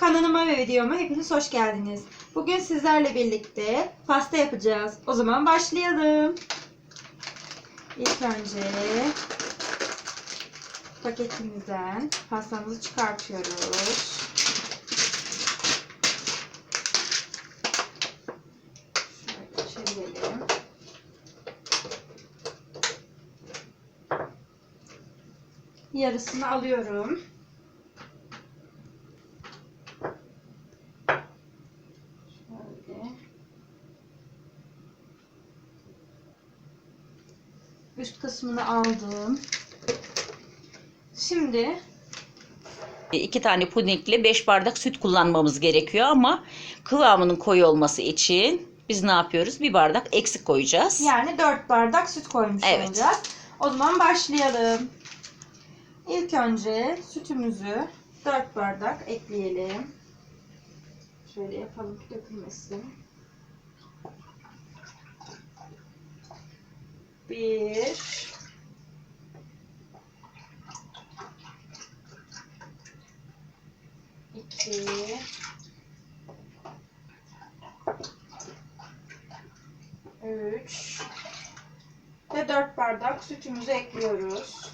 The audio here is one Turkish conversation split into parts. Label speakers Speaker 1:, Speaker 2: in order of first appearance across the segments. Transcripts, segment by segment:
Speaker 1: Kanalıma ve videoma hepiniz hoş geldiniz. Bugün sizlerle birlikte pasta yapacağız. O zaman başlayalım. İlk önce paketimizden pastamızı çıkartıyoruz. Yarısını alıyorum. kısmını aldım. Şimdi
Speaker 2: iki tane pudingle 5 bardak süt kullanmamız gerekiyor ama kıvamının koyu olması için biz ne yapıyoruz? Bir bardak eksik koyacağız.
Speaker 1: Yani 4 bardak süt koymuş
Speaker 2: evet.
Speaker 1: olacağız. O zaman başlayalım. İlk önce sütümüzü 4 bardak ekleyelim. Şöyle yapalım ki dökülmesin. 1 Şöyle. Üç. Ve dört bardak sütümüzü ekliyoruz.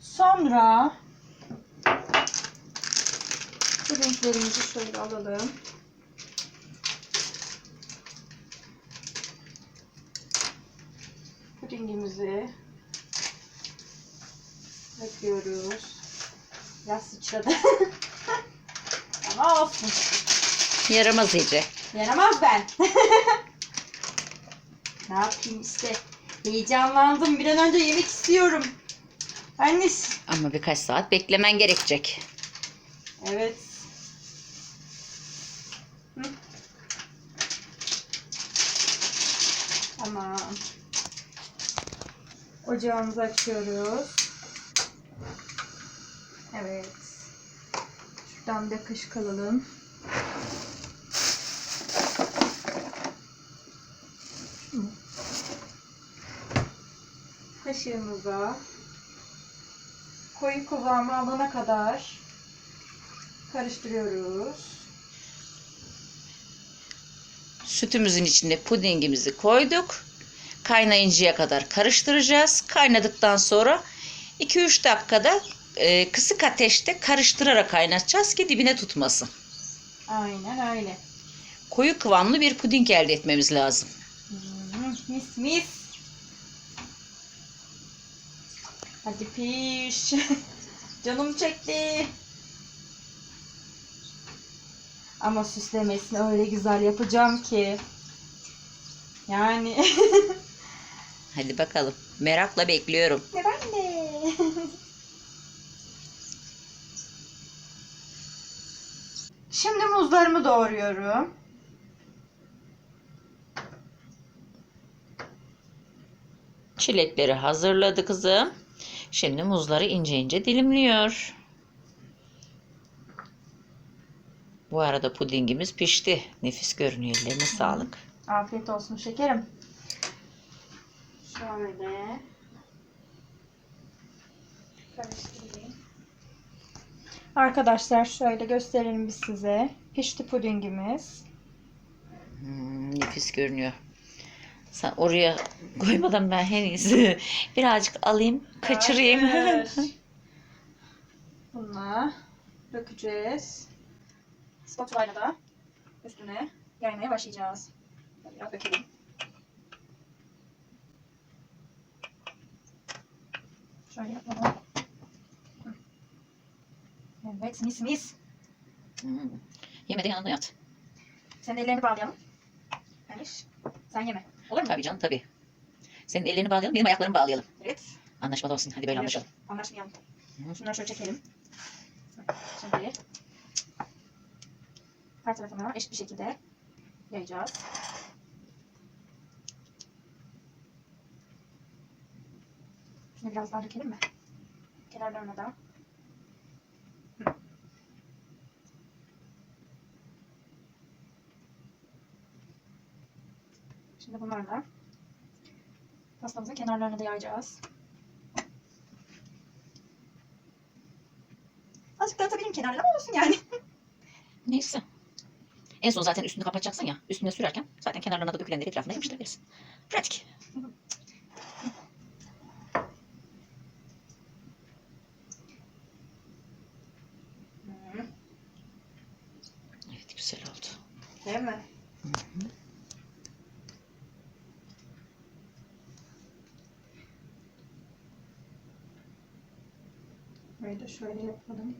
Speaker 1: Sonra şu renklerimizi şöyle alalım. Pudingimizi döküyoruz. Biraz sıçradı. Ama olsun.
Speaker 2: Yaramaz iyice.
Speaker 1: Yaramaz ben. ne yapayım işte. Heyecanlandım. Bir an önce yemek istiyorum. Annesi.
Speaker 2: Ama birkaç saat beklemen gerekecek.
Speaker 1: Evet. Hı. Tamam. Ocağımızı açıyoruz. Evet. Şuradan bir kaşık alalım. Kaşığımıza koyu kıvamı alana kadar karıştırıyoruz.
Speaker 2: Sütümüzün içine pudingimizi koyduk. Kaynayıncaya kadar karıştıracağız. Kaynadıktan sonra 2-3 dakikada e, kısık ateşte karıştırarak kaynatacağız ki dibine tutmasın.
Speaker 1: Aynen öyle.
Speaker 2: Koyu kıvamlı bir puding elde etmemiz lazım.
Speaker 1: Hmm, mis mis. Hadi piş. Canım çekti. Ama süslemesini öyle güzel yapacağım ki. Yani.
Speaker 2: Hadi bakalım. Merakla bekliyorum.
Speaker 1: Ben de. Şimdi muzlarımı doğruyorum.
Speaker 2: Çilekleri hazırladı kızım. Şimdi muzları ince ince dilimliyor. Bu arada pudingimiz pişti. Nefis görünüyor. Ellerine sağlık.
Speaker 1: Afiyet olsun şekerim. Şöyle. Karıştırayım. Arkadaşlar şöyle gösterelim biz size. Pişti pudingimiz.
Speaker 2: Hmm, nefis görünüyor. Sen oraya koymadan ben en iyisi birazcık alayım, kaçırayım.
Speaker 1: Hayır. Bunu dökeceğiz. Spatulayla da üstüne yaymaya başlayacağız. Biraz dökelim. Şöyle yapalım. Evet mis mis.
Speaker 2: Hmm. Yeme de yanında yat.
Speaker 1: Senin ellerini bağlayalım. Hayır. Sen yeme. Olur mu?
Speaker 2: Tabii canım tabii. Senin ellerini bağlayalım, benim ayaklarımı bağlayalım.
Speaker 1: Evet.
Speaker 2: Anlaşmalı olsun. Hadi böyle anlaşalım.
Speaker 1: Anlaşmayalım.
Speaker 2: Hı.
Speaker 1: Şunları şöyle çekelim. Şimdi her tarafına eşit bir şekilde yayacağız. Şimdi biraz daha dökelim mi? Kenarlarına da. Şimdi bunlarla pastamızın kenarlarına da yayacağız. Azıcık dağıtabilirim kenarlara ama olsun yani.
Speaker 2: Neyse. En son zaten üstünü kapatacaksın ya. Üstüne sürerken zaten kenarlarına da dökülenleri etrafına yapıştırabilirsin. Pratik.
Speaker 1: Hı,
Speaker 2: Evet güzel oldu.
Speaker 1: Değil mi? Böyle şöyle yapalım.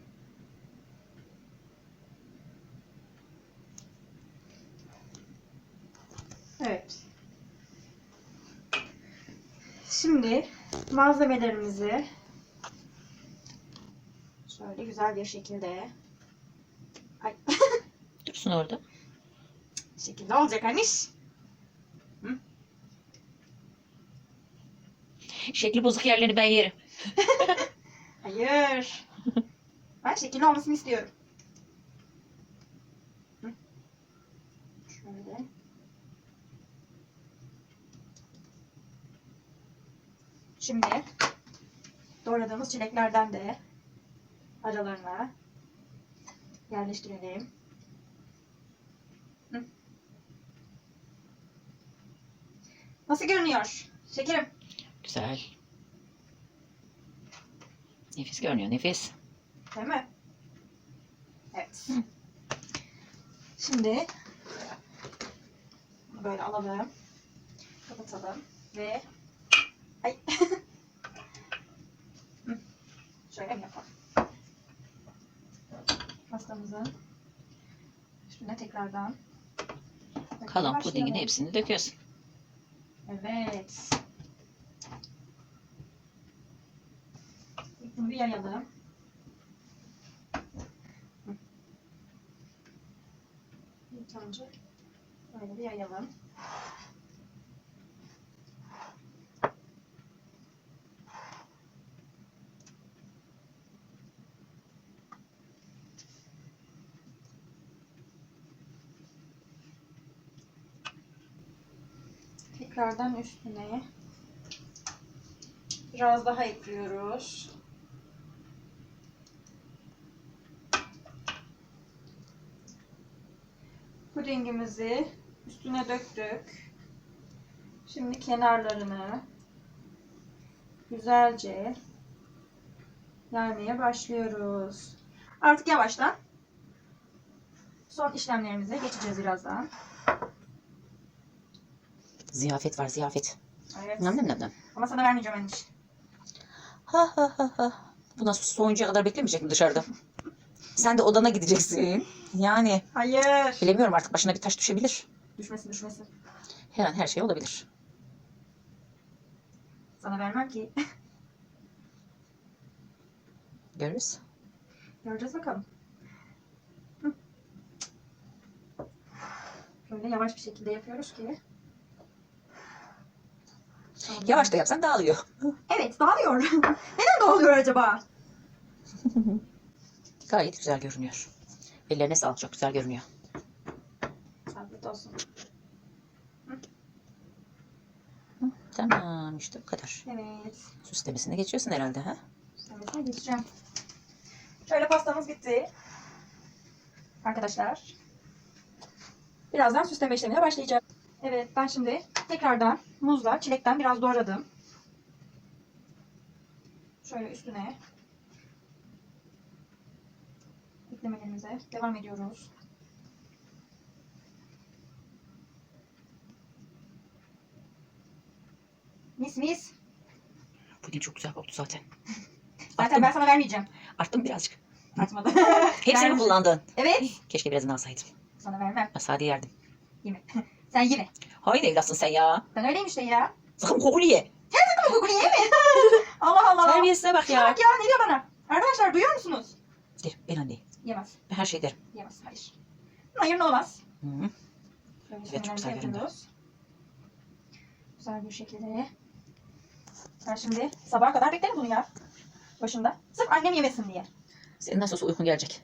Speaker 1: Evet. Şimdi malzemelerimizi şöyle güzel bir şekilde ay
Speaker 2: Dursun orada.
Speaker 1: şekilde olacak Aniş.
Speaker 2: Şekli bozuk yerlerini ben yerim.
Speaker 1: Hayır. ben şekilli olmasını istiyorum. Şöyle. Şimdi doğradığımız çileklerden de aralarına yerleştirelim. Hı. Nasıl görünüyor? Şekerim.
Speaker 2: Güzel. Nefis görünüyor nefis.
Speaker 1: Değil mi? Evet.
Speaker 2: Hı.
Speaker 1: Şimdi böyle alalım. Kapatalım ve ay şöyle yapalım? Pastamızın üstüne tekrardan
Speaker 2: Kalan pudingin hepsini döküyorsun.
Speaker 1: Evet. Bunu bir yayalım. İlk önce böyle bir yayalım. Tekrardan üstüne biraz daha ekliyoruz. Pudingimizi üstüne döktük. Şimdi kenarlarını güzelce yaymaya başlıyoruz. Artık yavaştan son işlemlerimize geçeceğiz birazdan.
Speaker 2: Ziyafet var ziyafet.
Speaker 1: Evet.
Speaker 2: Nem nem nem nem.
Speaker 1: Ama sana vermeyeceğim endiş.
Speaker 2: Ha ha ha ha. Bu nasıl soğuyuncaya kadar beklemeyecek mi dışarıda? Sen de odana gideceksin. Yani
Speaker 1: Hayır.
Speaker 2: bilemiyorum artık başına bir taş düşebilir.
Speaker 1: Düşmesin düşmesin.
Speaker 2: Her an her şey olabilir.
Speaker 1: Sana vermem ki.
Speaker 2: Görürüz.
Speaker 1: Göreceğiz bakalım. Hı. Böyle yavaş bir şekilde yapıyoruz ki.
Speaker 2: Yavaş da yapsan dağılıyor.
Speaker 1: Evet dağılıyor. Neden dağılıyor acaba?
Speaker 2: Gayet güzel görünüyor. Ellerine sağlık çok güzel görünüyor.
Speaker 1: Afiyet olsun.
Speaker 2: Tamam işte bu kadar.
Speaker 1: Evet.
Speaker 2: Süslemesine geçiyorsun herhalde ha?
Speaker 1: Süslemesine geçeceğim. Şöyle pastamız bitti. Arkadaşlar. Birazdan süsleme işlemine başlayacağım. Evet ben şimdi tekrardan muzla çilekten biraz doğradım. Şöyle üstüne eklemelerimize devam ediyoruz. Mis mis.
Speaker 2: Puding çok güzel koktu zaten.
Speaker 1: Zaten
Speaker 2: Arttı
Speaker 1: ben sana vermeyeceğim.
Speaker 2: Arttım birazcık.
Speaker 1: Artmadı.
Speaker 2: Hepsini mi
Speaker 1: Vermiş.
Speaker 2: kullandın?
Speaker 1: Evet.
Speaker 2: Keşke birazını alsaydım.
Speaker 1: Sana vermem.
Speaker 2: Ben sade yerdim.
Speaker 1: Yeme. Sen yeme.
Speaker 2: Hayır evlatsın sen ya.
Speaker 1: Ben öyleyim işte ya.
Speaker 2: Sakın kokulu ye.
Speaker 1: Bu bunu yeme. Allah Allah.
Speaker 2: Terbiyesine bak ya.
Speaker 1: bak ya ne diyor bana? Arkadaşlar duyuyor musunuz?
Speaker 2: Der, ben anne.
Speaker 1: Yemez.
Speaker 2: Her şey derim.
Speaker 1: Yemez. Hayır. Hayır olmaz.
Speaker 2: Hı -hı.
Speaker 1: Şöyle
Speaker 2: Evet, çok güzel göründü.
Speaker 1: Güzel bir şekilde. Ben şimdi sabaha kadar beklerim bunu ya. Başında. Sırf annem yemesin diye.
Speaker 2: Senin nasıl olsa uykun gelecek.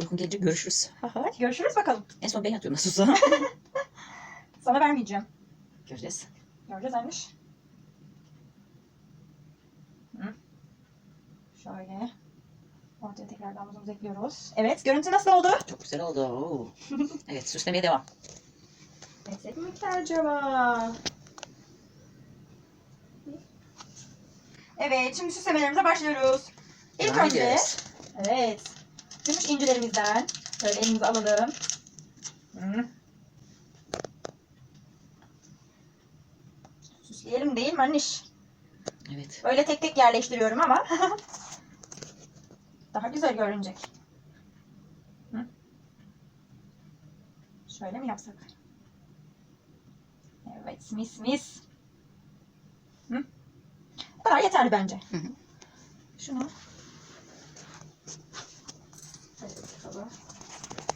Speaker 2: Uykun gelince görüşürüz.
Speaker 1: Hadi görüşürüz bakalım.
Speaker 2: En son ben yatıyorum nasıl olsa.
Speaker 1: Sana vermeyeceğim.
Speaker 2: Göreceğiz.
Speaker 1: Göreceğiz. Hı. Şöyle. Ortaya tekrardan muzumuzu ekliyoruz. Evet görüntü nasıl oldu?
Speaker 2: Çok güzel oldu. Oo. evet süslemeye devam.
Speaker 1: Eksik miktar acaba? Evet şimdi süslemelerimize başlıyoruz. İlk
Speaker 2: Devam
Speaker 1: önce
Speaker 2: ediyoruz.
Speaker 1: evet gümüş incilerimizden böyle elimize alalım. Hı. Süsleyelim değil mi anniş?
Speaker 2: Evet.
Speaker 1: Böyle tek tek yerleştiriyorum ama daha güzel görünecek. Hı? Şöyle mi yapsak? Evet, mis mis. Hı? Bu kadar yeterli bence.
Speaker 2: Hı hı.
Speaker 1: Şunu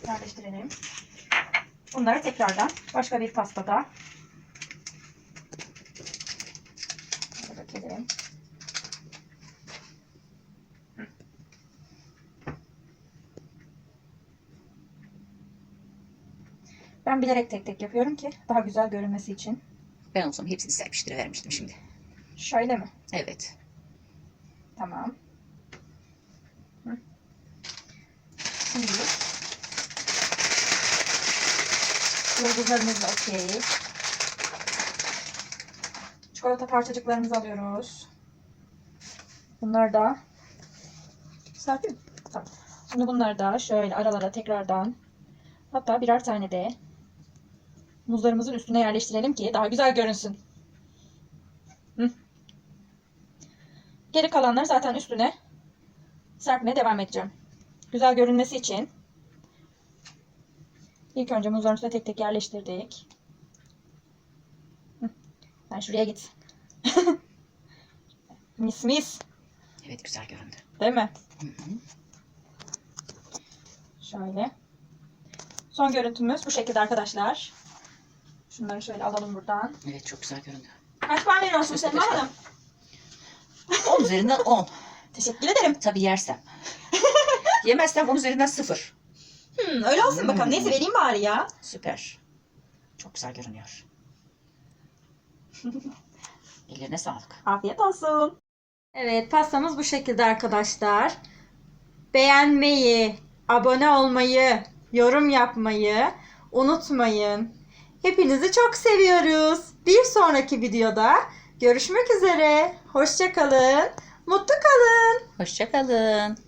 Speaker 1: yerleştirelim. Bunları tekrardan başka bir pastada Şöyle dökelim. Hı. Ben bilerek tek tek yapıyorum ki daha güzel görünmesi için.
Speaker 2: Ben olsam hepsini serpiştirivermiştim şimdi.
Speaker 1: Şöyle mi?
Speaker 2: Evet.
Speaker 1: Tamam. Hı. Şimdi yıldızlarımız da okey. Çikolata parçacıklarımızı alıyoruz. Bunlar da serpeyim. Tamam. Şimdi bunları da şöyle aralara tekrardan hatta birer tane de muzlarımızın üstüne yerleştirelim ki daha güzel görünsün. Hı. Geri kalanları zaten üstüne serpmeye devam edeceğim. Güzel görünmesi için ilk önce muzların üstüne tek tek yerleştirdik. Hı. Sen şuraya git. mis mis.
Speaker 2: Evet güzel göründü.
Speaker 1: Değil mi?
Speaker 2: Hı hı.
Speaker 1: Şöyle. Son görüntümüz bu şekilde arkadaşlar. Şunları şöyle alalım buradan.
Speaker 2: Evet çok güzel göründü.
Speaker 1: Kaç puan veriyorsun Selma Hanım?
Speaker 2: 10 üzerinden 10.
Speaker 1: Teşekkür ederim.
Speaker 2: Tabii yersem. Yemezsem 10 üzerinden 0.
Speaker 1: Hmm, öyle olsun bakalım.
Speaker 2: Hmm.
Speaker 1: Neyse vereyim bari ya.
Speaker 2: Süper. Çok güzel görünüyor. Ellerine sağlık.
Speaker 1: Afiyet olsun. Evet pastamız bu şekilde arkadaşlar. Beğenmeyi, abone olmayı, yorum yapmayı unutmayın. Hepinizi çok seviyoruz. Bir sonraki videoda görüşmek üzere. Hoşça kalın. Mutlu kalın.
Speaker 2: Hoşçakalın.